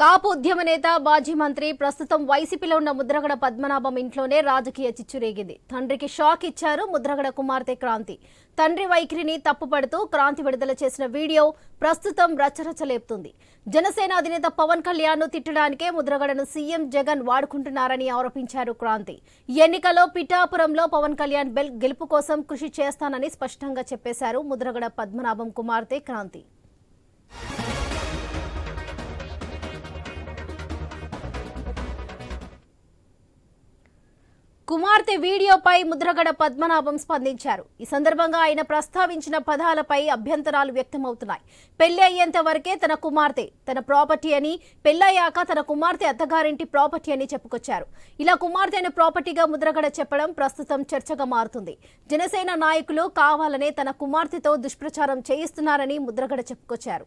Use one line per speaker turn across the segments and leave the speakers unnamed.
కాపు ఉద్యమ నేత మాజీ మంత్రి ప్రస్తుతం వైసీపీలో ఉన్న ముద్రగడ పద్మనాభం ఇంట్లోనే రాజకీయ చిచ్చురేగింది తండ్రికి షాక్ ఇచ్చారు ముద్రగడ కుమార్తె క్రాంతి. తండ్రి వైఖరిని తప్పుపడుతూ క్రాంతి విడుదల చేసిన వీడియో ప్రస్తుతం రచరచలేపుతుంది జనసేన అధినేత పవన్ కళ్యాణ్ను తిట్టడానికే ముద్రగడను సీఎం జగన్ వాడుకుంటున్నారని ఆరోపించారు క్రాంతి. ఎన్నికలో పిఠాపురంలో పవన్ కళ్యాణ్ బెల్ గెలుపు కోసం కృషి చేస్తానని స్పష్టంగా చెప్పేశారు ముద్రగడ పద్మనాభం కుమార్తె క్రాంతి. కుమార్తె వీడియోపై ముద్రగడ పద్మనాభం స్పందించారు. ఈ సందర్భంగా ఆయన ప్రస్తావించిన పదాలపై అభ్యంతరాలు వ్యక్తమవుతున్నాయి. పెళ్ళి అయ్యేంత వరకే తన కుమార్తె తన ప్రాపర్టీ అని పెళ్ళయ్యాక తన కుమార్తె అత్తగారింటి ప్రాపర్టీ అని చెప్పుకొచ్చారు. ఇలా కుమార్తెను ప్రాపర్టీగా ముద్రగడ చెప్పడం ప్రస్తుతం చర్చగా మారుతుంది. జనసేన నాయకులు కావాలనే తన కుమార్తెతో దుష్ప్రచారం చేయిస్తున్నారని ముద్రగడ చెప్పుకొచ్చారు.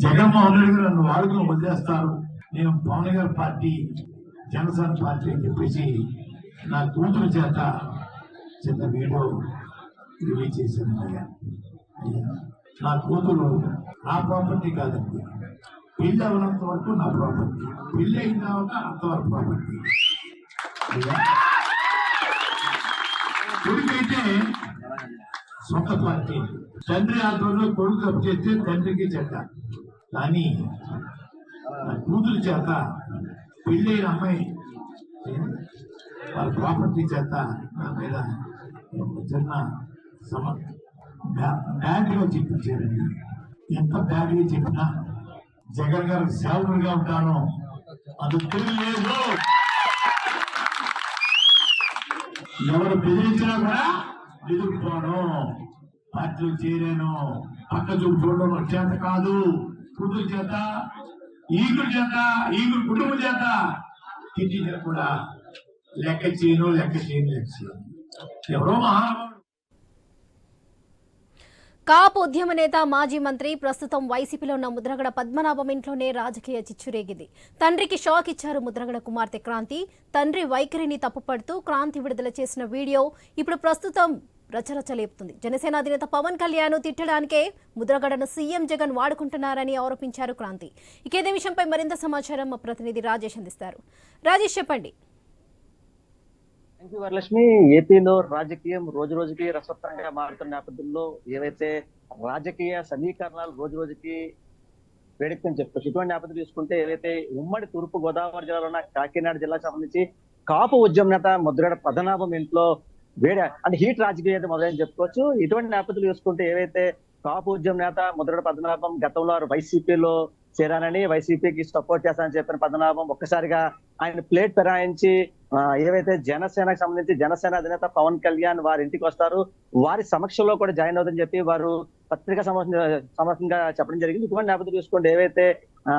జగన్మోహన్ రెడ్డి గారు నన్ను వాడుకుని వదిలేస్తారు. నేను పవన్ గారి పార్టీ జనసేన పార్టీ అని చెప్పేసి నా కూతురు చేత చిన్న వీడియో రిలీజ్ చేశాను అయ్యా. అయ్యా, నా కూతురు నా ప్రాపర్టీ కాదండి. పెళ్ళి అవ్వనంత వరకు నా ప్రాపర్టీ పెళ్ళి అయిన తర్వాత అంతవరకు ప్రాపర్టీ అయ్యా. కొడుకైతే సొంత పార్టీ. తండ్రి ఆధ్వర్యంలో కొడుకు తప్పు చేస్తే తండ్రికి చెడ్డ. కానీ కూతురు చేత పెళ్ళైన అమ్మాయి వాళ్ళ ప్రాపర్టీ చేత నా మీద చిన్న సమ బ్యాగ్లో చెప్పించారండి. ఎంత బ్యాగ్లో చెప్పినా జగన్ గారు సేవకుడిగా ఉంటాను. అది తెలియలేదు ఎవరు బెదిరించినా కూడా ఎదుర్కోను. పార్టీలో చేరాను. పక్క చూపు చూడడం నాకు చేత కాదు. కూతురు చేత ఈగురు చేత ఈగురు కుటుంబం చేత తిట్టించిన కూడా లెక్క చేయను లెక్క చేయను లెక్క చేయను. ఎవరో మహానుభావుడు.
కాపు ఉద్యమ నేత మాజీ మంత్రి ప్రస్తుతం వైసీపీలో ఉన్న ముద్రగడ పద్మనాభం ఇంట్లోనే రాజకీయ చిచ్చురేగింది తండ్రికి షాక్ ఇచ్చారు ముద్రగడ కుమార్తె క్రాంతి. తండ్రి వైఖరిని తప్పుపడుతూ క్రాంతి విడుదల చేసిన వీడియో ఇప్పుడు ప్రస్తుతం రచరచలేపుతుంది జనసేన అధినేత పవన్ కళ్యాణ్ తిట్టడానికే ముద్రగడను సీఎం జగన్ వాడుకుంటున్నారని ఆరోపించారు క్రాంతి. ఇక ఇదే విషయంపై మరింత సమాచారం మా ప్రతినిధి రాజేష్ అందిస్తారు. రాజేష్ చెప్పండి.
వరలక్ష్మి. ఏపీలో రాజకీయం రోజు రోజుకి రసవత్తరంగా మారుతున్న నేపథ్యంలో ఏవైతే రాజకీయ సమీకరణాలు రోజు రోజుకి వేడెక్కని చెప్తారు ఇటువంటి నేపథ్యం తీసుకుంటే ఏవైతే ఉమ్మడి తూర్పు గోదావరి జిల్లాలో ఉన్న కాకినాడ జిల్లాకు సంబంధించి కాపు ఉద్యమ నేత ముద్రగడ పద్మనాభం ఇంట్లో వేడ అంటే హీట్ రాజకీయ మొదలైన చెప్పుకోవచ్చు. ఇటువంటి నేపథ్యం చూసుకుంటే ఏవైతే కాపు ఉద్యమ నేత ముద్రగడ పద్మనాభం గతంలో వైసీపీలో చేరానని వైసీపీకి సపోర్ట్ చేస్తానని చెప్పిన పద్మనాభం ఒక్కసారిగా ఆయన ప్లేట్ ఫిరాయించి ఏవైతే జనసేనకు సంబంధించి జనసేన అధినేత పవన్ కళ్యాణ్ వారి ఇంటికి వస్తారు. వారి సమక్షంలో కూడా జాయిన్ అవుతుందని చెప్పి వారు పత్రికా సమావేశం చెప్పడం జరిగింది. ఇటువంటి నేపథ్యం చూసుకోండి ఏవైతే ఆ,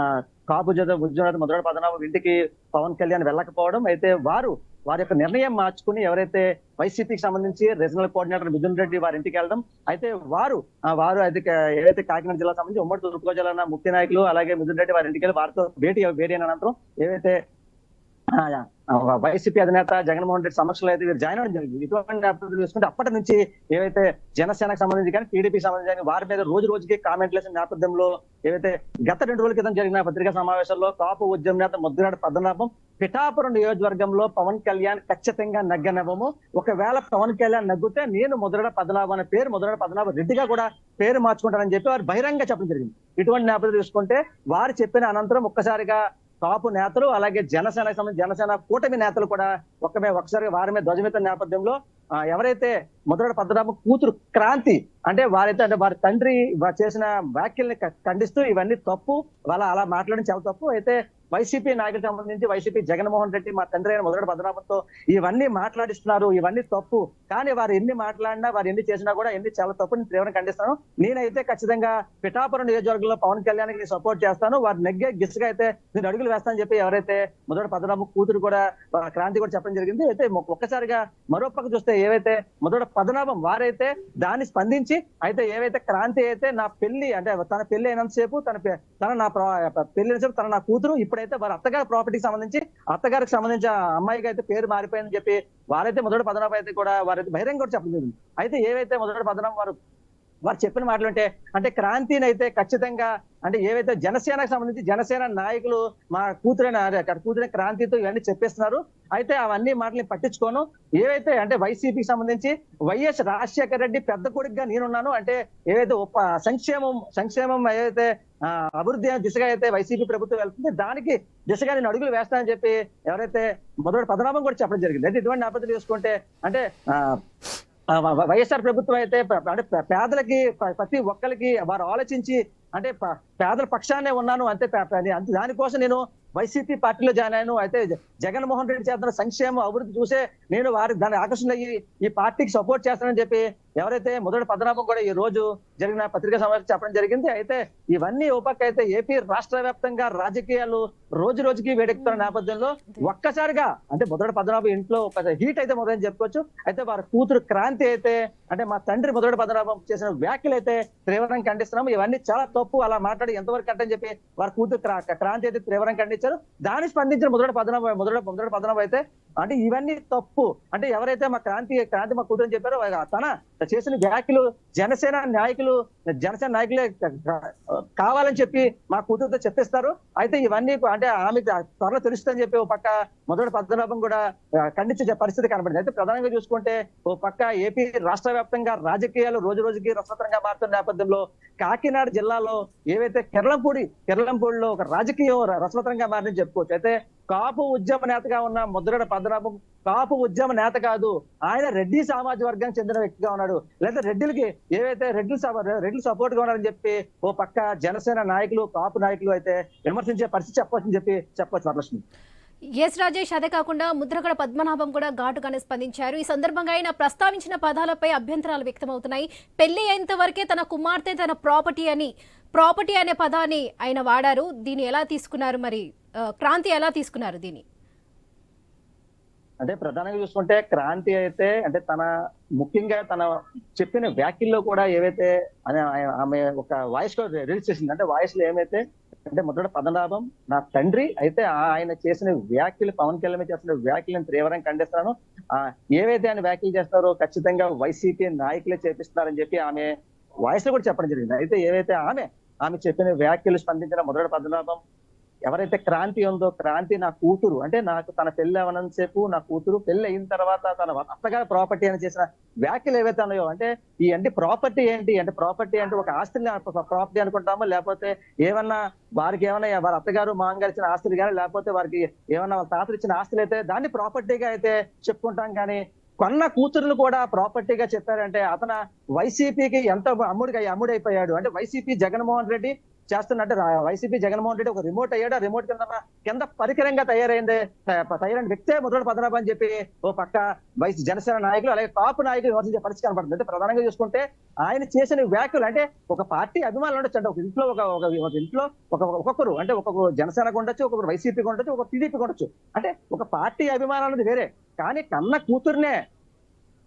కాపు జత ఉద్యోగ మొదటి పదనాభం ఇంటికి పవన్ కళ్యాణ్ వెళ్ళకపోవడం అయితే వారు వారి యొక్క నిర్ణయం మార్చుకుని ఎవరైతే వైసీపీకి సంబంధించి రీజనల్ కోఆర్డినేటర్ మిథున్ రెడ్డి వారి ఇంటికి వెళ్ళడం అయితే వారు వారు అయితే ఏదైతే కాకినాడ జిల్లా సంబంధించి ఉమ్మడి తూర్పుగోదావరి జిల్లా ముఖ్య నాయకులు అలాగే మిథున్ రెడ్డి వారి ఇంటికి వెళ్ళి వారితో భేటీ భేటీ అయిన అనంతరం ఏవైతే వైసీపీ అధినేత జగన్మోహన్ రెడ్డి సమక్షంలో అయితే వీరు జాయిన్ అవ్వడం జరిగింది. ఇటువంటి నేపథ్యంలో చూసుకుంటే అప్పటి నుంచి ఏవైతే జనసేనకు సంబంధించి కానీ టీడీపీ సంబంధించి కానీ వారి మీద రోజు రోజుకి కామెంట్లు వేసిన నేపథ్యంలో ఏవైతే గత రెండు రోజుల క్రితం జరిగిన పత్రికా సమావేశంలో కాపు ఉద్యమ నేత ముద్దునాడు పద్మనాభం పిఠాపురం నియోజకవర్గంలో పవన్ కళ్యాణ్ ఖచ్చితంగా నగ్గనవ్వము. ఒకవేళ పవన్ కళ్యాణ్ నగ్గితే నేను ముద్రడ పద్మనాభం అనే పేరు ముద్రడ పద్మనాభం రెడ్డిగా కూడా పేరు మార్చుకుంటానని చెప్పి వారు బహిరంగ చెప్పడం జరిగింది. ఇటువంటి నేపథ్యం చూసుకుంటే వారు చెప్పిన అనంతరం ఒక్కసారిగా కాపు నేతలు అలాగే జనసేనకు సంబంధించి జనసేన కూటమి నేతలు కూడా ఒకమే ఒకసారి వారి మీద ధ్వజమిత నేపథ్యంలో ఎవరైతే మొదటి పద్మనాభ కూతురు క్రాంతి అంటే వారైతే అంటే వారి తండ్రి చేసిన వ్యాఖ్యల్ని ఖండిస్తూ ఇవన్నీ తప్పు వాళ్ళ అలా మాట్లాడడం చాలా తప్పు. అయితే వైసీపీ నాయకులకు సంబంధించి వైసీపీ జగన్మోహన్ రెడ్డి మా తండ్రి అయిన మొదటి పద్మనాభంతో ఇవన్నీ మాట్లాడిస్తున్నారు ఇవన్నీ తప్పు. కానీ వారు ఎన్ని మాట్లాడినా వారు ఎన్ని చేసినా కూడా ఎన్ని చాలా తప్పు నేను తీవ్రంగా ఖండిస్తాను. నేనైతే ఖచ్చితంగా పిఠాపురం నియోజకవర్గంలో పవన్ కళ్యాణ్కి సపోర్ట్ చేస్తాను. వారు నెగ్గే గిస్సుగా అయితే నేను అడుగులు వేస్తానని చెప్పి ఎవరైతే మొదటి పద్మనాభం కూతురు కూడా క్రాంతి కూడా చెప్పడం జరిగింది. అయితే ఒక్కసారిగా మరో పక్క చూస్తే ఏవైతే మొదటి పదనాభం వారైతే దాన్ని స్పందించి అయితే ఏవైతే క్రాంతి అయితే నా పెళ్ళి అంటే తన పెళ్ళి అయినంతసేపు తన తన నా పెళ్ళి అయినంతసేపు తన నా కూతురు ఇప్పుడైతే అయితే వారి అత్తగారి ప్రాపర్టీకి సంబంధించి అత్తగారికి సంబంధించి ఆ అమ్మాయికి అయితే పేరు మారిపోయిందని చెప్పి వారైతే మొదటి పదనపై అయితే కూడా వారైతే బహిరంగ కూడా చెప్పలేదు. అయితే ఏవైతే మొదటి పదనం వారు వారు చెప్పిన మాటలు అంటే అంటే క్రాంతిని అయితే ఖచ్చితంగా అంటే ఏవైతే జనసేనకు సంబంధించి జనసేన నాయకులు మా కూతురైన కూతురైన క్రాంతితో ఇవన్నీ చెప్పేస్తున్నారు. అయితే అవన్నీ మాటలు పట్టించుకోను. ఏవైతే అంటే వైసీపీకి సంబంధించి వైఎస్ రాజశేఖర రెడ్డి పెద్ద కొడుకుగా నేనున్నాను అంటే ఏవైతే ఉప సంక్షేమం సంక్షేమం ఏదైతే అభివృద్ధి అనే దిశగా అయితే వైసీపీ ప్రభుత్వం వెళ్తుంది దానికి దిశగా నేను అడుగులు వేస్తానని చెప్పి ఎవరైతే మొదటి పదనామం కూడా చెప్పడం జరిగింది. అయితే ఇటువంటి నేపథ్యం చూసుకుంటే అంటే వైఎస్ఆర్ ప్రభుత్వం అయితే అంటే పేదలకి ప్రతి ఒక్కరికి వారు ఆలోచించి అంటే పేదల పక్షాన్నే ఉన్నాను అంతే అంతే దానికోసం నేను వైసీపీ పార్టీలో జాయిన్ అయ్యాను. అయితే జగన్మోహన్ రెడ్డి చేస్తున్న సంక్షేమ అభివృద్ధి చూసే నేను వారి దాని ఆకర్షణ అయ్యి ఈ పార్టీకి సపోర్ట్ చేస్తానని చెప్పి ఎవరైతే మొదటి పద్మనాభం కూడా ఈ రోజు జరిగిన పత్రికా సమావేశం చెప్పడం జరిగింది అయితే ఇవన్నీ ఓ పక్క అయితే ఏపీ రాష్ట్ర వ్యాప్తంగా రాజకీయాలు రోజు రోజుకి వేడెక్కుతున్న నేపథ్యంలో ఒక్కసారిగా అంటే మొదటి పద్మనాభం ఇంట్లో హీట్ అయితే మొదలని చెప్పుకోవచ్చు. అయితే వారి కూతురు క్రాంతి అయితే అంటే మా తండ్రి మొదటి పద్మనాభం చేసిన వ్యాఖ్యలు అయితే తీవ్రంగా ఖండిస్తున్నాము. ఇవన్నీ చాలా తప్పు అలా మాట్లాడి ఎంతవరకు కట్టని చెప్పి వారి కూతురు క్రా- క్రాంతి అయితే తీవ్రంగా ఖండించారు. దాన్ని స్పందించిన మొదటి పద్మనాభం మొదటి మొదటి పద్మనాభం అయితే అంటే ఇవన్నీ తప్పు. అంటే ఎవరైతే మా క్రాంతి క్రాంతి మా కూతురు అని చెప్పారో తన చేసిన వ్యాఖ్యలు జనసేన నాయకులు జనసేన నాయకులే కావాలని చెప్పి మా కూతురుతో చెప్పిస్తారు. అయితే ఇవన్నీ అంటే ఆమె త్వరలో తెలుస్తుందని చెప్పి ఓ పక్క మొదటి పద్మనాభం కూడా ఖండించే పరిస్థితి కనబడింది. అయితే ప్రధానంగా చూసుకుంటే ఓ పక్క ఏపీ రాష్ట్ర వ్యాప్తంగా రాజకీయాలు రోజు రోజుకి రసవత్తరంగా మారుతున్న నేపథ్యంలో కాకినాడ జిల్లాలో ఏవైతే కెరళంపూడి కెరళంపూడిలో ఒక రాజకీయం రసవతరంగా మారిందని చెప్పుకోవచ్చు. అయితే కాపు ఉద్యమ నేతగా ఉన్న ముద్రడ పద్మనాభం కాపు ఉద్యమ నేత కాదు ఆయన రెడ్డి సామాజిక వర్గానికి చెందిన వ్యక్తిగా ఉన్నాడు. లేదా రెడ్డిలకి ఏవైతే రెడ్డి రెడ్డి సపోర్ట్గా ఉన్నారని చెప్పి ఓ పక్క జనసేన నాయకులు కాపు నాయకులు అయితే విమర్శించే పరిస్థితి చెప్పవచ్చని చెప్పి చెప్పవచ్చు వరలక్ష్మి.
ఎస్ రాజేష్ అదే కాకుండా ముద్రగడ పద్మనాభం కూడా ఘాటుగానే స్పందించారు. ఈ సందర్భంగా ఆయన ప్రస్తావించిన పదాలపై అభ్యంతరాలు వ్యక్తమవుతున్నాయి. పెళ్ళి అయ్యేంత వరకే తన కుమార్తె తన ప్రాపర్టీ అని ప్రాపర్టీ అనే పదాన్ని ఆయన వాడారు. దీన్ని ఎలా తీసుకున్నారు మరి? క్రాంతి ఎలా తీసుకున్నారు దీన్ని?
అంటే ప్రధానంగా చూసుకుంటే క్రాంతి అయితే అంటే తన ముఖ్యంగా తన చెప్పిన వ్యాఖ్యల్లో కూడా ఏవైతే ఆమె ఒక వాయిస్లో రిలీజ్ చేసింది అంటే వాయిస్లో ఏమైతే అంటే మొదట పదనాభం నా తండ్రి అయితే ఆయన చేసిన వ్యాఖ్యలు పవన్ కళ్యాణ్ మీద చేసిన వ్యాఖ్యలను తీవ్రంగా ఖండిస్తున్నాను. ఆ ఏవైతే ఆయన వ్యాఖ్యలు చేస్తారో ఖచ్చితంగా వైసీపీ నాయకులే చేపిస్తున్నారని చెప్పి ఆమె వాయిస్లో కూడా చెప్పడం జరిగింది. అయితే ఏవైతే ఆమె ఆమె చెప్పిన వ్యాఖ్యలు స్పందించిన మొదటి పద్మనాభం ఎవరైతే క్రాంతి ఉందో క్రాంతి నా కూతురు అంటే నాకు తన పెళ్ళి అవనంతసేపు నా కూతురు పెళ్ళి అయిన తర్వాత తన అత్తగారి ప్రాపర్టీ అని చేసిన వ్యాఖ్యలు ఏవైతే ఉన్నాయో అంటే ఈ అంటే ప్రాపర్టీ ఏంటి? అంటే ప్రాపర్టీ అంటే ఒక ఆస్తిని ప్రాపర్టీ అనుకుంటామో? లేకపోతే ఏమన్నా వారికి ఏమన్నా వారి అత్తగారు మామగారు ఇచ్చిన ఆస్తులు కానీ లేకపోతే వారికి ఏమన్నా వాళ్ళ తాతలు ఇచ్చిన ఆస్తులు అయితే దాన్ని ప్రాపర్టీగా అయితే చెప్పుకుంటాం. కానీ కొన్న కూతురులు కూడా ప్రాపర్టీగా చెప్పారంటే అతను వైసీపీకి ఎంత అమ్ముడిగా అమ్ముడైపోయాడు. అంటే వైసీపీ జగన్మోహన్ రెడ్డి చేస్తున్నట్టు వైసీపీ జగన్మోహన్ రెడ్డి ఒక రిమోట్ అయ్యాడు. ఆ రిమోట్ కింద కింద పరికరంగా తయారైంది. తయారైన వ్యక్తే ముద్రగడ పద్మనాభం అని చెప్పి ఓ పక్క వైసీ జనసేన నాయకులు అలాగే టాప్ నాయకులు విమర్శించే పరిస్థితి కనబడుతుంది అంటే ప్రధానంగా చూసుకుంటే ఆయన చేసిన వ్యాఖ్యలు అంటే ఒక పార్టీ అభిమానులు ఉండొచ్చు. అంటే ఒక ఇంట్లో ఒక ఒక ఇంట్లో ఒక ఒక్కొక్కరు అంటే ఒక్కొక్క జనసేనకు ఉండొచ్చు ఒక్కొక్కరు వైసీపీకి ఉండొచ్చు ఒక టీడీపీకి ఉండొచ్చు. అంటే ఒక పార్టీ అభిమానం అనేది వేరే. కానీ కన్న కూతుర్నే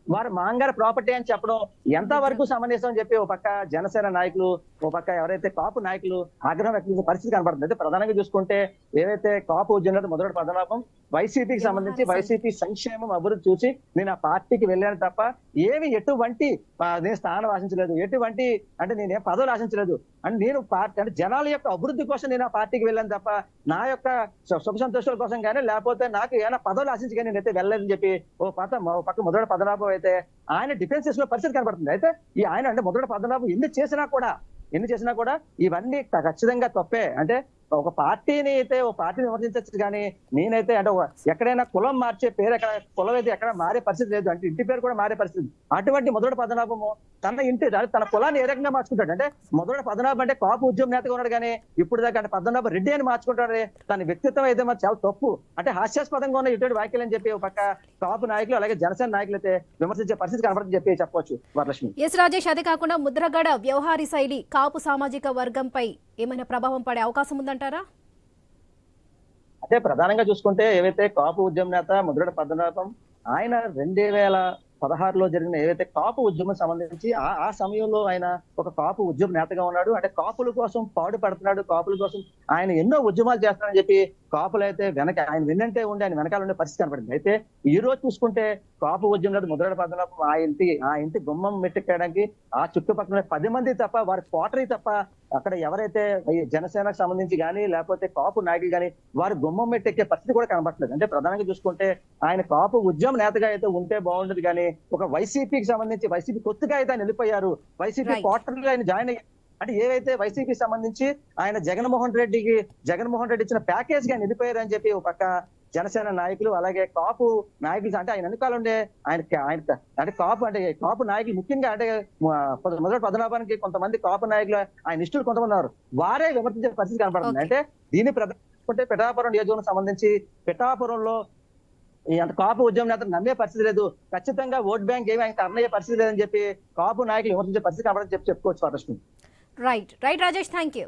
వారు మాంగారు ప్రాపర్టీ అని చెప్పడం ఎంత వరకు సమంజసం అని చెప్పి ఒక పక్క జనసేన నాయకులు ఒక పక్క ఎవరైతే కాపు నాయకులు ఆగ్రహం వ్యక్తం పరిస్థితి కనబడుతుంది అయితే ప్రధానంగా చూసుకుంటే ఏదైతే కాపు ఉద్యమంలో మొదటి పదనాపం వైసీపీకి సంబంధించి వైసీపీ సంక్షేమం అభివృద్ధి చూసి నేను ఆ పార్టీకి వెళ్ళాను తప్ప ఏమి ఎటువంటి నేను స్థానం ఆశించలేదు. ఎటువంటి అంటే నేనేం పదవులు ఆశించలేదు. అంటే నేను పార్టీ అంటే జనాల యొక్క అభివృద్ధి కోసం నేను ఆ పార్టీకి వెళ్ళాను తప్ప నా యొక్క సుఖ సంతోషాల కోసం కానీ లేకపోతే నాకు ఏమైనా పదవులు ఆశించి కానీ నేనైతే వెళ్ళలేదని చెప్పి ఓ ఓ పక్క మొదటి పదనాభం అయితే ఆయన డిఫెన్స్ చేసుకునే పరిస్థితి కనబడుతుంది అయితే ఈ ఆయన అంటే మొదటి పదనాభం ఎన్ని చేసినా కూడా ఎన్ని చేసినా కూడా ఇవన్నీ ఖచ్చితంగా తప్పే. అంటే ఒక పార్టీని అయితే ఒక పార్టీని విమర్శించచ్చు కానీ నేనైతే అంటే ఎక్కడైనా కులం మార్చే పేరు ఎక్కడ కులం అయితే ఎక్కడ మారే పరిస్థితి లేదు. అంటే ఇంటి పేరు కూడా మారే పరిస్థితి అటువంటి మొదటి పదనాభము తన ఇంటి తన కులాన్ని ఏ రకంగా మార్చుకుంటాడు? అంటే మొదటి పదనాభం అంటే కాపు ఉద్యమం నేతగా ఉన్నాడు కానీ ఇప్పుడు దాకా అంటే పద్మనాభం రెడ్డి అని మార్చుకుంటాడు. తన వ్యక్తిత్వం అయితే మరి చాలా తప్పు. అంటే హాస్యాస్పదంగా ఉన్న ఇటువంటి వ్యాఖ్యలు అని చెప్పి ఒక పక్క కాపు నాయకులు అలాగే జనసేన నాయకులు అయితే విమర్శించే పరిస్థితి కనపడదని చెప్పి చెప్పవచ్చు వరలక్ష్మి.
ఎస్ రాజేష్ అదే కాకుండా ముద్రగడ వ్యవహారి శైలి కాపు సామాజిక వర్గంపై ఏమైనా ప్రభావం పడే అవకాశం ఉందంటారా?
అదే ప్రధానంగా చూసుకుంటే ఏవైతే కాపు ఉద్యమ నేత ముద్రడ పద్మనాభం ఆయన రెండు వేల పదహారులో జరిగిన ఏవైతే కాపు ఉద్యమం సంబంధించి ఆ ఆ సమయంలో ఆయన ఒక కాపు ఉద్యమ నేతగా ఉన్నాడు. అంటే కాపుల కోసం పాడు పడుతున్నాడు కాపుల కోసం ఆయన ఎన్నో ఉద్యమాలు చేస్తున్నాడని చెప్పి కాపులు అయితే వెనక ఆయన విన్నంటే ఉండి ఆయన వెనకాల ఉండే పరిస్థితి కనపడింది. అయితే ఈ రోజు చూసుకుంటే కాపు ఉద్యమం నేత ముద్రడ పద్మనాభం ఆ ఇంటి ఆ ఇంటి గుమ్మం మెట్టెక్కడానికి ఆ చుట్టుపక్కల పది మంది తప్ప వారి కోటరీ తప్ప అక్కడ ఎవరైతే జనసేనకు సంబంధించి కానీ లేకపోతే కాపు నాయకులు కానీ వారు గుమ్మం మెట్టెక్కే పరిస్థితి కూడా కనబడట్లేదు అంటే ప్రధానంగా చూసుకుంటే ఆయన కాపు ఉద్యమ నేతగా అయితే ఉంటే బాగుండదు కానీ ఒక వైసీపీకి సంబంధించి వైసీపీ కొత్తగా అయితే ఆయన వెళ్ళిపోయారు వైసీపీ. క్వార్టర్లో ఆయన జాయిన్ అయ్యారు అంటే ఏవైతే వైసీపీ సంబంధించి ఆయన జగన్మోహన్ రెడ్డికి జగన్మోహన్ రెడ్డి ఇచ్చిన ప్యాకేజ్గా వెళ్ళిపోయారు అని చెప్పి ఒక పక్క జనసేన నాయకులు అలాగే కాపు నాయకులు అంటే ఆయన వెనకాల ఉండే ఆయన ఆయన అంటే కాపు అంటే కాపు నాయకులు ముఖ్యంగా అంటే మొదటి పదనాభానికి కొంతమంది కాపు నాయకులు ఆయన ఇష్టలు కొంతమంది ఉన్నారు. వారే విమర్శించే పరిస్థితి కనపడుతుంది. అంటే దీని ప్రధాన పిఠాపురం నియోజకవర్గం సంబంధించి పిఠాపురంలో ఈ అంత కాపు ఉద్యమం నేతలు నమ్మే పరిస్థితి లేదు. ఖచ్చితంగా ఓట్ బ్యాంక్ ఏమి ఆయన అన్నయ్యే పరిస్థితి లేదని చెప్పి కాపు నాయకులు విమర్శించే పరిస్థితి కనబడని చెప్పి చెప్పుకోవచ్చు
right right Rajesh thank you